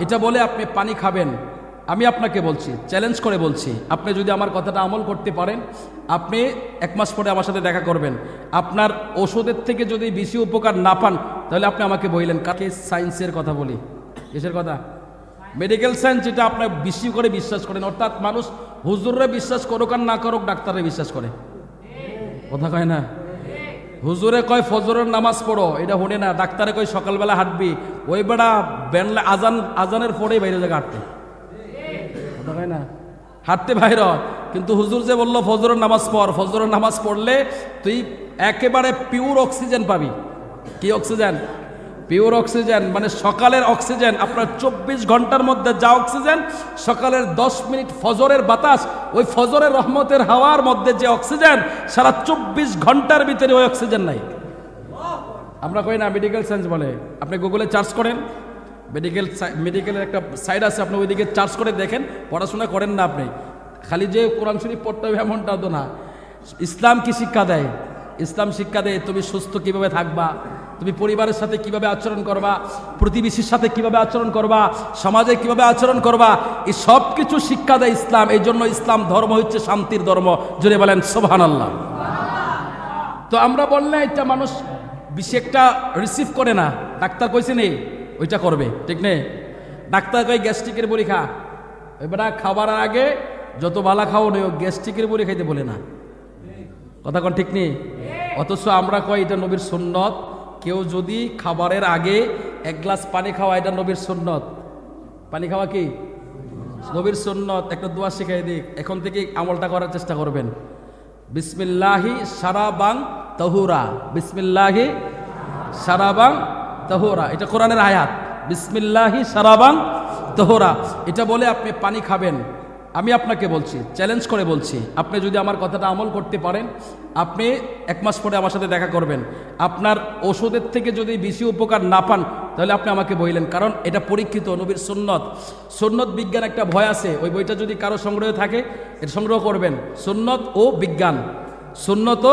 এটা বলে আপনি পানি খাবেন। আমি আপনাকে বলছি চ্যালেঞ্জ করে বলছি, আপনি যদি আমার কথাটা আমল করতে পারেন, আপনি এক মাস পরে আমার সাথে দেখা করবেন। আপনার ওষুধের থেকে যদি বেশি উপকার না পান, তাহলে আপনি আমাকে বললেন কাকে? সায়েন্সের কথা বলি। কিসের কথা? মেডিকেল সায়েন্স যেটা আপনার বেশি করে বিশ্বাস করেন। অর্থাৎ মানুষ হুজুররা বিশ্বাস করুক আর না করুক, ডাক্তাররা বিশ্বাস করে। কথা কয় না? হুজুরে কয়, ফজরের নামাজ পড়ো? এটা হনে না, ডাক্তারে কয়, সকালবেলা হাঁটবি। ওই বেড়া বেনলে আজান, আজানের পরেই বাইরে জায়গা হাঁটতে। না? হাঁটতে বাইর। কিন্তু হুজুর যে বলল, ফজরের নামাজ পড়, ফজরের নামাজ পড়লে তুই একেবারে পিওর অক্সিজেন পাবি। কি অক্সিজেন পিওর অক্সিজেন মানে সকালের অক্সিজেন, আপনার চব্বিশ ঘণ্টার মধ্যে যা অক্সিজেন, সকালের দশ মিনিট ফজরের বাতাস, ওই ফজরের রহমতের হাওয়ার মধ্যে যে অক্সিজেন, সারা চব্বিশ ঘণ্টার ভিতরে ওই অক্সিজেন নাই। আমরা কই না মেডিকেল সায়েন্স বলে। আপনি গুগলে চার্জ করেন মেডিকেল মেডিকেলের একটা সাইড আছে, আপনি ওইদিকে চার্জ করে দেখেন, পড়াশোনা করেন না আপনি। খালি যে কোরআন শরীফ পড়তে হবে এমনটা তো না। ইসলাম কি শিক্ষা দেয়? ইসলাম শিক্ষা দেয় তুমি সুস্থ কীভাবে থাকবা? তুমি পরিবারের সাথে কীভাবে আচরণ করবা? প্রতিবেশীর সাথে কীভাবে আচরণ করবা? সমাজে কীভাবে আচরণ করবা? এই সব কিছু শিক্ষা দেয় ইসলাম। এই জন্য ইসলাম ধর্ম হচ্ছে শান্তির ধর্ম। জুড়ে বলেন সোহান আল্লাহ তো আমরা বললে এটা মানুষ বেশি একটা রিসিভ করে না। ডাক্তার কইছে নেই ওইটা করবে। ঠিক নেই ডাক্তার কই গ্যাস্ট্রিকের বড়ি খা। এবার খাবার আগে যত বালা খাও নেই গ্যাস্ট্রিকের বড়ি খাইতে বলে না। কথা কোন ঠিক নেই অথচ আমরা কয় এটা নবীর সুন্নত? কেউ যদি খাবারের আগে এক গ্লাস পানি খাওয়া, এটা নবীর সুন্নত। পানি খাওয়া কি? নবীর সুন্নত। একটা দোয়া শিখাই দিক। এখন থেকে আমলটা করার চেষ্টা করবেন। বিসমিল্লাহি সারাবাং তহুরা। বিসমিল্লাহি সারাবাং তহুরা। এটা কোরআনের আয়াত। বিসমিল্লাহি সারাবাং তহুরা। এটা বলে আপনি পানি খাবেন। আমি আপনাকে বলছি চ্যালেঞ্জ করে বলছি, আপনি যদি আমার কথাটা আমল করতে পারেন, আপনি এক মাস পরে আমার সাথে দেখা করবেন। আপনার ওষুধের থেকে যদি বেশি উপকার না পান, তাহলে আপনি আমাকে বললেন কারণ এটা পরীক্ষিত নবীর সুন্নত। সুন্নত বিজ্ঞান একটা ভয় আছে, ওই বইটা যদি কারও সংগ্রহে থাকে এটা সংগ্রহ করবেন। সুন্নত ও বিজ্ঞান। সুন্নত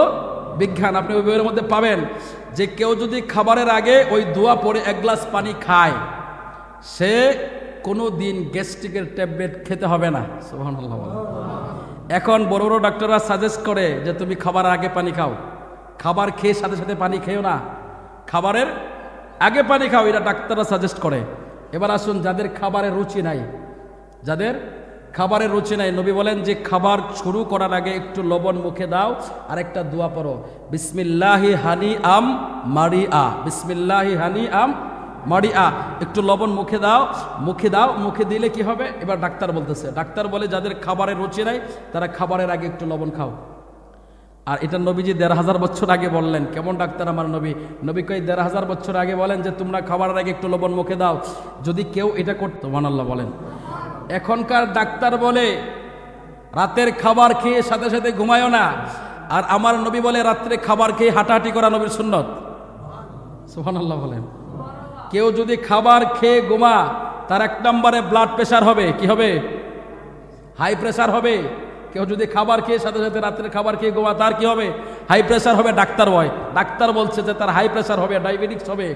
বিজ্ঞান, আপনি ওই বইয়ের মধ্যে পাবেন। যে কেউ যদি খাবারের আগে ওই দোয়া পরে এক গ্লাস পানি খায়, সে কোনো দিন গ্যাস্ট্রিকের ট্যাবলেট খেতে হবে না। এখন বড় বড় ডাক্তাররা সাজেস্ট করে যে তুমি খাবার আগে পানি খাও। খাবার খেয়ে সাথে সাথে পানি খেও না। খাবারের আগে পানি খাও, এটা ডাক্তাররা সাজেস্ট করে। এবার আসুন, যাদের খাবারের রুচি নাই, যাদের খাবারের রুচি নাই, নবী বলেন যে খাবার শুরু করার আগে একটু লবণ মুখে দাও, আর একটা দোয়া পড়ো। বিসমিল্লাহি হানি আম মারি আ বিসমিল্লাহি হানি আম মারি আ একটু লবণ মুখে দাও মুখে দাও, মুখে দিলে কি হবে? এবার ডাক্তার বলতেছে। ডাক্তার বলে, যাদের খাবারের রুচি নাই, তারা খাবারের আগে একটু লবণ খাও। আর এটা নবীজি দেড় হাজার বছর আগে বললেন। কেমন ডাক্তার আমার নবী? নবী কই, দেড় হাজার বছর আগে বলেন যে, তোমরা খাবারের আগে একটু লবণ মুখে দাও। যদি কেউ এটা করতো মানাল্লাহ বলেন। এখনকার ডাক্তার বলে, রাতের খাবার খেয়ে সাথে সাথে ঘুমায়ও না। আর আমার নবী বলে, রাত্রে খাবার খেয়ে হাঁটাহাঁটি করা নবীর সুন্নত। সুবহানাল্লাহ বলেন। কেউ যদি খাবার খেয়ে গুমা তার এক নম্বরে ব্লাড প্রেশার হবে, কি হবে? হাই প্রেশার হবে। কেউ যদি খাবার খেয়ে সাথে সাথে রাত্রে খাবার খেয়ে গোমা তার কি হবে? হাই প্রেশার হবে ডাক্তার বয়। ডাক্তার বলছে যে তার হাই প্রেশার হবে ডায়াবেটিক্স হবে।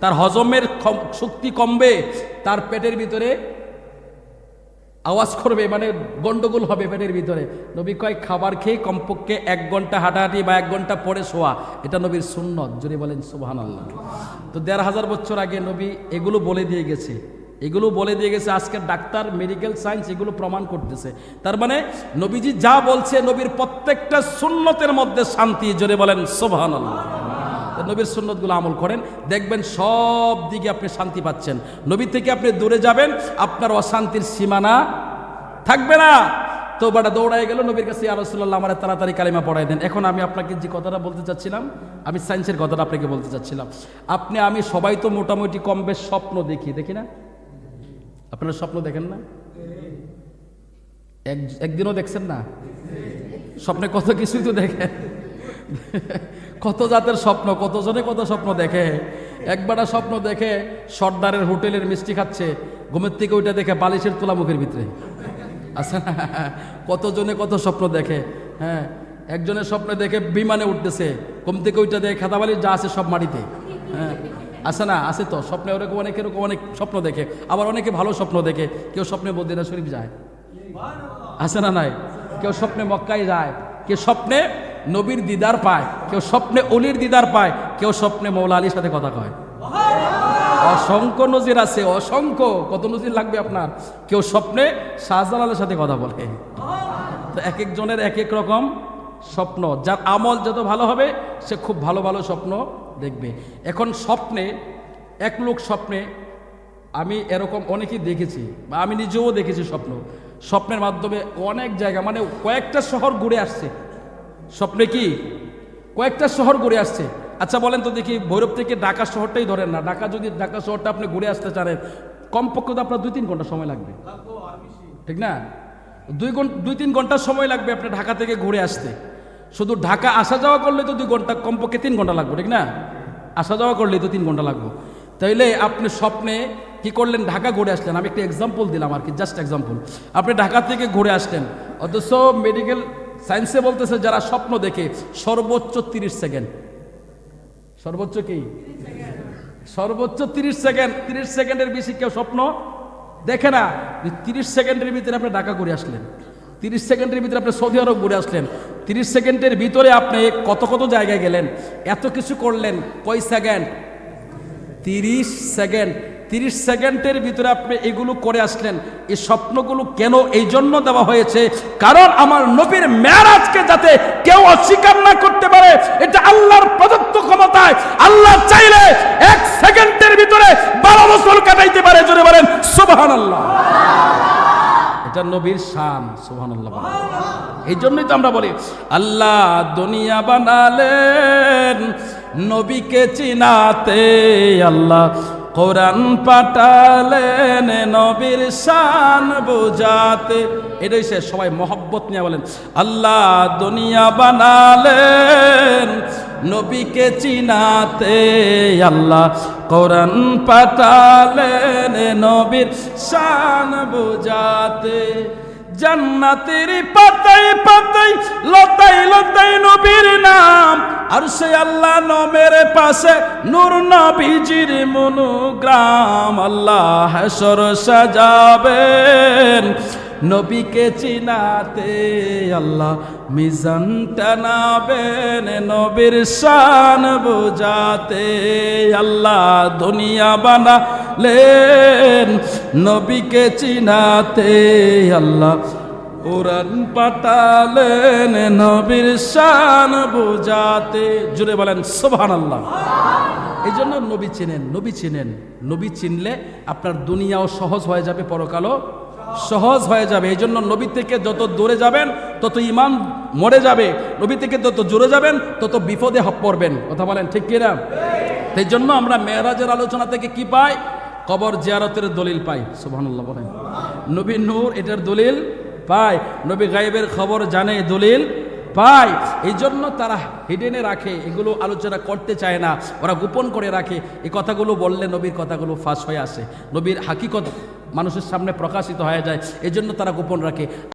তার হজমের শক্তি কমবে, তার পেটের ভিতরে আওয়াজ করবে মানে গন্ডগোল হবে পেটের ভিতরে। নবী কয়, খাবার খেয়ে কমপক্ষে এক ঘণ্টা হাঁটাহাঁটি বা এক ঘণ্টা পরে শোয়া, এটা নবীর সুন্নত যদি বলেন সুবাহান আল্লাহ তো দেড় হাজার বছর আগে নবী এগুলো বলে দিয়ে গেছে। এগুলো বলে দিয়ে গেছে আজকের ডাক্তার, মেডিকেল সায়েন্স এগুলো প্রমাণ করতেছে। তার মানে নবীজি যা বলছে, নবীর প্রত্যেকটা সুন্নতের মধ্যে শান্তি, জোরে বলেন সোভান আল্লাহ নবীর সুন্নতগুলো আমল করেন, দেখবেন সব দিকে আপনি শান্তি পাচ্ছেন। নবী থেকে আপনি দূরে যাবেন, আপনার অশান্তির সীমানা থাকবে না। তো বাটা দৌড়ায় গেল, নবীর কাছে রাসূলুল্লাহ আমার তাড়াতাড়ি কালিমা পড়াই দেন। এখন আমি আপনাকে যে কথাটা বলতে চাচ্ছিলাম, আমি সায়েন্সের কথাটা আপনাকে বলতে চাচ্ছিলাম। আপনি, আমি সবাই তো মোটামুটি কম বেশ স্বপ্ন দেখি দেখি না? আপনারা স্বপ্ন দেখেন না? এক, একদিনও দেখছেন না? স্বপ্নে কত কিছুই তো দেখে কত জাতের স্বপ্ন, কতজনে কত স্বপ্ন দেখে? একবারটা স্বপ্ন দেখে সর্দারের হোটেলের মিষ্টি খাচ্ছে, ঘুমের থেকে ওইটা দেখে বালিশের তোলা মুখের ভিতরে। আচ্ছা না? কতজনে কত স্বপ্ন দেখে হ্যাঁ? একজনের স্বপ্নে দেখে বিমানে উঠতেছে, ঘুম থেকে ওইটা দেখে খাতা বালিশ যা আছে সব মাটিতে হ্যাঁ? আছে না? আছে তো? স্বপ্নে ওরকম অনেক, এরকম অনেক স্বপ্ন দেখে, আবার অনেকে ভালো স্বপ্ন দেখে, কেউ স্বপ্নে মদিনা শরীফ যায়। আছে না নাই? কেউ স্বপ্নে মক্কায় যায়, কেউ স্বপ্নে নবীর দিদার পায়, কেউ স্বপ্নে অলির দিদার পায়, কেউ স্বপ্নে মৌলা আলীর সাথে কথা কয়। অসংখ্য নজির আছে, অসংখ্য, কত নজির লাগবে আপনার? কেউ স্বপ্নে শাহজালালের সাথে কথা বলে। তো এক একজনের এক এক রকম স্বপ্ন, যার আমল যত ভালো হবে, সে খুব ভালো ভালো স্বপ্ন দেখবে। এখন স্বপ্নে, এক লোক স্বপ্নে, আমি এরকম অনেকেই দেখেছি, বা আমি নিজেও দেখেছি স্বপ্ন। স্বপ্নের মাধ্যমে অনেক জায়গা মানে কয়েকটা শহর ঘুরে আসছে। স্বপ্নে কি? কয়েকটা শহর ঘুরে আসছে। আচ্ছা বলেন তো দেখি, ভৈরব থেকে ঢাকা শহরটাই ধরেন না। ঢাকা যদি ঢাকা শহরটা আপনি ঘুরে আসতে চান কমপক্ষে তো আপনার দুই তিন ঘণ্টা সময় লাগবে। ঠিক না? দুই ঘণ্টা দুই তিন ঘণ্টা সময় লাগবে আপনি ঢাকা থেকে ঘুরে আসতে। শুধু ঢাকা আসা যাওয়া করলে তো দুই ঘণ্টা, কমপক্ষে তিন ঘণ্টা লাগবে, ঠিক না? আসা যাওয়া করলেই তো তিন ঘণ্টা লাগবে। তাইলে আপনি স্বপ্নে কি করলেন? ঢাকা ঘুরে আসলেন। আমি একটা এক্সাম্পল দিলাম আর কি জাস্ট এক্সাম্পল আপনি ঢাকা থেকে ঘুরে আসলেন, অথচ মেডিকেল সায়েন্সে বলতেছে, যারা স্বপ্ন দেখে, সর্বোচ্চ তিরিশ সেকেন্ড। সর্বোচ্চ কি? সর্বোচ্চ তিরিশ সেকেন্ড। তিরিশ সেকেন্ডের বেশি কেউ স্বপ্ন দেখে না। তিরিশ সেকেন্ডের ভিতরে আপনি ঢাকা ঘুরে আসলেন। তিরিশ সেকেন্ডের ভিতরে আপনি সৌদি আরব ঘুরে আসলেন। তিরিশ সেকেন্ডের ভিতরে আপনি কত কত জায়গায় গেলেন? এত কিছু করলেন কয় সেকেন্ড? তিরিশ সেকেন্ড। তিরিশ সেকেন্ডের ভিতরে আপনি এগুলো করে আসলেন। এই স্বপ্নগুলো কেন এই জন্য দেওয়া হয়েছে? কারণ আমার নবীর মেয়ারাজকে যাতে কেউ অস্বীকার না করতে পারে, এটা আল্লাহর প্রদত্ত ক্ষমতায়। আল্লাহ চাইলে এক সেকেন্ডের ভিতরে বারো বছর কাটাইতে পারে, জোরে বলেন সুবাহান আল্লাহ এটা নবীর শান সুবহান আল্লাহ এই জন্যই তো আমরা বলি, আল্লাহ দুনিয়া বানালেন, নবীকে চিনাতে আল্লাহ কোরআন পাঠালেন নবীর শান বোঝাতে। এটাই সে সবাই মহব্বত নিয়ে বলেন, আল্লাহ দুনিয়া বানালেন, নবীকে চিনাতে আল্লাহ কোরআন পাঠালেন নবীর শান বোঝাতে। জান্নাতের পাতাই পাতাই লতাই লতাই নবীর নাম। আর সে আল্লাহ নমের পাশে নূর নবীজির মনোগ্রাম। আল্লাহ সর সাজাবেন। নবীকে চিনাতে আল্লাহ মিজান টানাবেন নবীর শান বোঝাতে আল্লাহ দুনিয়া বানালেন। নবীকে চিনাতে আল্লাহ কোরআন পাঠালেন, নবীর শান বোঝাতে। জুড়ে বলেন সোভান আল্লাহ এই জন্য নবী চিনেন নবী চিনেন। নবী চিনলে আপনার দুনিয়াও সহজ হয়ে যাবে পরকালও। সহজ হয়ে যাবে। এই জন্য নবী থেকে যত দূরে যাবেন, তত ইমান মরে যাবে। নবী থেকে যত জোরে যাবেন, তত বিপদে পড়বেন। কথা বলেন ঠিক কিনা? সেই জন্য আমরা মেয়েরাজের আলোচনা থেকে কি পাই? কবর জিয়ারতের দলিল পাই। সুবহানাল্লাহ বলেন। নবী নূর এটার দলিল পায়। নবী গায়েবের খবর জানে দলিল পায়। এই জন্য তারা হিডেনে রাখে। এগুলো আলোচনা করতে চায় না। ওরা গোপন করে রাখে। এই কথাগুলো বললে নবীর কথাগুলো ফাঁস হয়ে আসে। নবীর হাকিকত মানুষের সামনে প্রকাশিত হয়ে যায় এজন্য তারা গোপন রাখে।